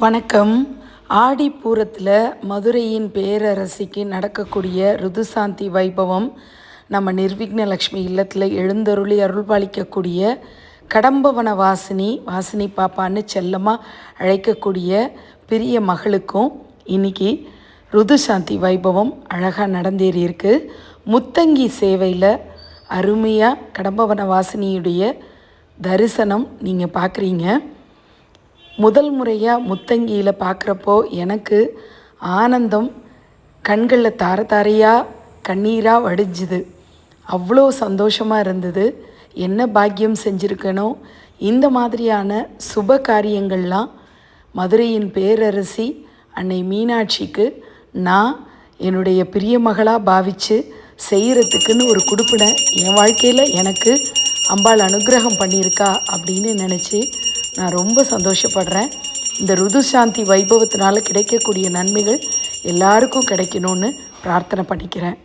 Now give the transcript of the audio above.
வணக்கம். ஆடிப்பூரத்தில் மதுரையின் பேரரசிக்கு நடக்கக்கூடிய ருதுசாந்தி வைபவம் நம்ம நிர்விக்னலக்ஷ்மி இல்லத்தில் எழுந்தருளி அருள்பாலிக்கக்கூடிய கடம்பவன வாசினி வாசினி பாப்பான்னு செல்லமாக அழைக்கக்கூடிய பெரிய மகளுக்கும் இன்னைக்கு ருதுசாந்தி வைபவம் அழகாக நடந்தேறியிருக்கு முத்தங்கி சேவையில் அருமையாக கடம்பவன வாசினியுடைய தரிசனம் நீங்கள் பார்க்குறீங்க முதல் முறையாக முத்தங்கியில் பார்க்குறப்போ எனக்கு ஆனந்தம் கண்களில் தார தாரையாக கண்ணீராக வடிஞ்சுது. அவ்வளோ சந்தோஷமாக இருந்தது. என்ன பாக்கியம் செஞ்சுருக்கணும் இந்த மாதிரியான சுப காரியங்கள்லாம் மதுரையின் பேரரசி அன்னை மீனாட்சிக்கு நான் என்னுடைய பிரிய மகளாக பாவித்து செய்கிறதுக்குன்னு ஒரு குடுப்பினை என் வாழ்க்கையில் எனக்கு அம்பாள் அனுகிரகம் பண்ணியிருக்கா அப்படின்னு நினச்சி நான் ரொம்ப சந்தோஷப்படுறேன். இந்த ருது சாந்தி வைபவத்தினால் கிடைக்கக்கூடிய நன்மைகள் எல்லாருக்கும் கிடைக்கணும்னு பிரார்த்தனை பண்ணிக்கிறேன்.